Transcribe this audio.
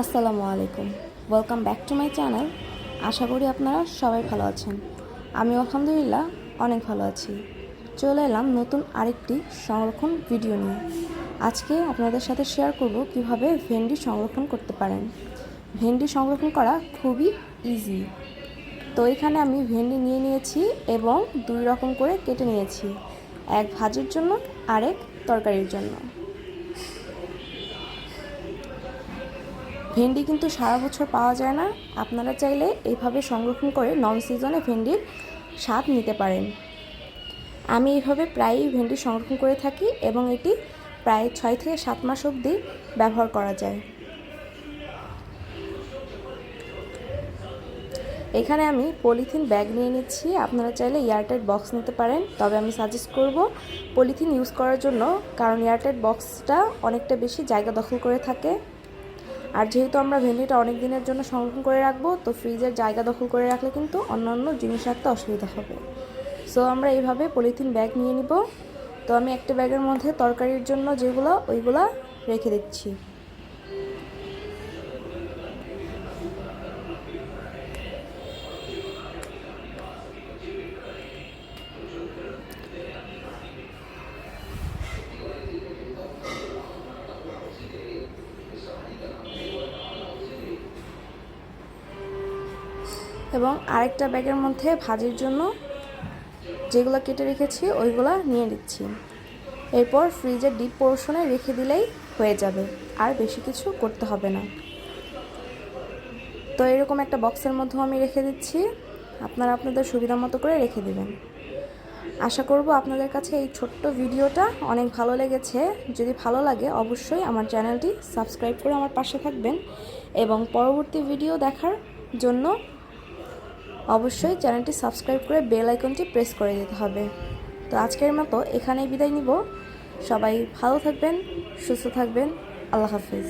আসসালামু আলাইকুম। Welcome back to my channel আশা করি আপনারা সবাই ভালো আছেন। আমি আলহামদুলিল্লাহ অনেক ভালো আছি। চলে এলাম নতুন আরেকটি সংরক্ষণ ভিডিও নিয়ে। আজকে আপনাদের সাথে শেয়ার করব কীভাবে ভেন্ডি সংরক্ষণ করতে পারেন। ভেন্ডি সংরক্ষণ করা খুবই ইজি তো এখানে আমি ভেন্ডি নিয়ে নিয়েছি এবং দুই রকম করে কেটে নিয়েছি। এক ভাজির জন্য, আরেক তরকারির জন্য। ভেন্ডি কিন্তু সারা বছর পাওয়া যায় না। আপনারা চাইলে এইভাবে সংরক্ষণ করে নন সিজনে ভেন্ডির স্বাদ নিতে পারেন। আমি এইভাবে প্রায়ই ভেন্ডি সংরক্ষণ করে থাকি এবং এটি প্রায় ছয় থেকে সাত মাস অবধি ব্যবহার করা যায়। এখানে আমি পলিথিন ব্যাগ নিয়ে নিচ্ছি। আপনারা চাইলে এয়ারটাইট বক্স নিতে পারেন। তবে আমি সাজেস্ট করব পলিথিন ইউজ করার জন্য, কারণ এয়ারটাইট বক্সটা অনেকটা বেশি জায়গা দখল করে থাকে। আর যেহেতু আমরা ভেন্ডিটা অনেক দিনের জন্য সংরক্ষণ করে রাখব, তো ফ্রিজের জায়গা দখল করে রাখলে কিন্তু অন্যান্য জিনিস রাখতে অসুবিধা হবে। সো আমরা এইভাবে পলিথিন ব্যাগ নিয়ে নিব। তো আমি একটা ব্যাগের মধ্যে তরকারির জন্য যেগুলো, ওইগুলো রেখে দিচ্ছি। এবং আরেকটা ব্যাগের মধ্যে ভাজির জন্য যেগুলো কেটে রেখেছি, ওইগুলো নিয়ে নিচ্ছি। এরপর ফ্রিজের ডিপ পোর্শনে রেখে দিলেই হয়ে যাবে, আর বেশি কিছু করতে হবে না। তো এরকম একটা বক্সের মধ্যেও আমি রেখে দিচ্ছি। আপনারা আপনাদের সুবিধা মতো করে রেখে দেবেন। আশা করব আপনাদের কাছে এই ছোট্ট ভিডিওটা অনেক ভালো লেগেছে। যদি ভালো লাগে, অবশ্যই আমার চ্যানেলটি সাবস্ক্রাইব করে আমার পাশে থাকবেন এবং পরবর্তী ভিডিও দেখার জন্য অবশ্যই চ্যানেলটি সাবস্ক্রাইব করে বেল আইকনটি প্রেস করে দিতে হবে। তো আজকের মতো এখানেই বিদায় নিব। সবাই ভালো থাকবেন, সুস্থ থাকবেন। আল্লাহ হাফিজ।